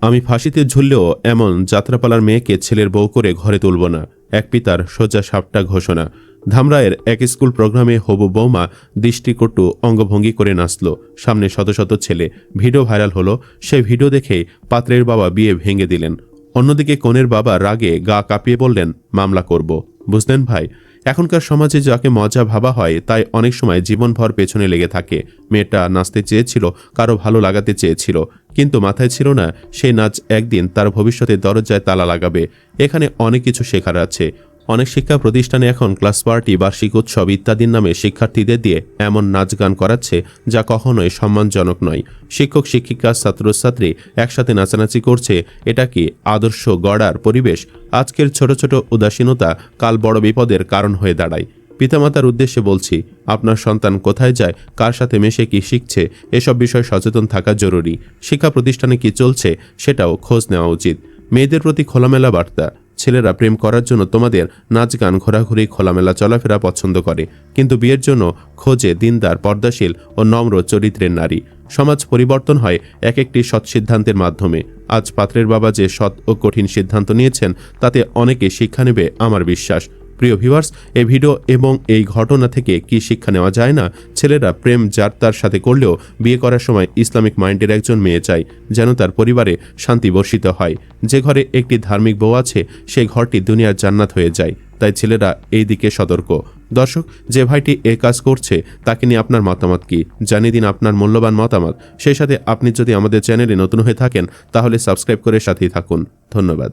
আমি ফাঁসিতে ঝুললেও এমন যাত্রাপালার মেয়েকে ছেলের বউ করে ঘরে তুলব না। এক পিতার সোজা সাপটা ঘোষণা। ধামরায়ের এক স্কুল প্রোগ্রামে হবু বৌমা দৃষ্টিকটু অঙ্গভঙ্গি করে নাচল। সামনে শত শত ছেলে ভিডিও ভাইরাল হলো। সেই ভিডিও দেখে পাত্রের বাবা বিয়ে ভেঙে দিলেন। অন্যদিকে কনের বাবা রাগে গা কাঁপিয়ে বললেন, মামলা করব। বুঝলেন ভাই? এখনকার সমাজে যাকে মজা ভাবা হয়, তাই অনেক সময় জীবনভর পেছনে লেগে থাকে। মেয়েটা নাচতে চেয়েছিল, কারও ভালো লাগাতে চেয়েছিল, কিন্তু মাথায় ছিল না সেই নাচ একদিন তার ভবিষ্যতে দরজায় তালা লাগাবে। এখানে অনেক কিছু শেখার আছে। অনেক শিক্ষা প্রতিষ্ঠানে এখন ক্লাস পার্টি, বার্ষিক উৎসব ইত্যাদির নামে শিক্ষার্থীদের দিয়ে এমন নাচ গান করাচ্ছে যা কখনোই সম্মানজনক নয়। শিক্ষক, শিক্ষিকা, ছাত্রছাত্রী একসাথে নাচানাচি করছে, এটা কি আদর্শ গড়ার পরিবেশ? আজকের ছোট ছোট উদাসীনতা কাল বড় বিপদের কারণ হয়ে দাঁড়ায়। পিতামাতার উদ্দেশ্যে বলছি, আপনার সন্তান কোথায় যায়, কার সাথে মেশে কি শিখছে, এসব বিষয়ে সচেতন থাকা জরুরি। শিক্ষা প্রতিষ্ঠানে কি চলছে, সেটাও খোঁজ নেওয়া উচিত। মেয়েদের প্রতি খোলামেলা বার্তা। ছেলেরা প্রেম করার জন্য তোমাদের নাচ গান ঘোরাঘুরি, খোলামেলা চলাফেরা পছন্দ করে। কিন্তু বিয়ের জন্য খোঁজে দিনদার, পর্দাশীল ও নম্র চরিত্রের নারী। সমাজ পরিবর্তন হয় এক একটি সৎ সিদ্ধান্তের মাধ্যমে। আজ পাত্রের বাবা যে সৎ ও কঠিন সিদ্ধান্ত নিয়েছেন, তাতে অনেকে শিক্ষা নেবে আমার বিশ্বাস। প্রিয় ভিউয়ার্স, এই ভিডিও এবং এই ঘটনা থেকে কি শিক্ষা নেওয়া যায় না? ছেলেরা প্রেম যার তার সাথে করলেও বিয়ে করার সময় ইসলামিক মাইন্ডের একজন মেয়ে চাই যেন তার পরিবারে শান্তি বর্ষিত হয়। যে ঘরে একটি ধার্মিক বউ আছে, সেই ঘরটি দুনিয়ার জান্নাত হয়ে যায়। তাই ছেলেরা এই দিকে সতর্ক। দর্শক, যে ভাইটি এ কাজ করছে, তাকে নিয়ে আপনার মতামত কি? জানিয়ে দিন আপনার মূল্যবান মতামত। সেই সাথে আপনি যদি আমাদের চ্যানেলে নতুন হয়ে থাকেন, তাহলে সাবস্ক্রাইব করে সাথেই থাকুন। ধন্যবাদ।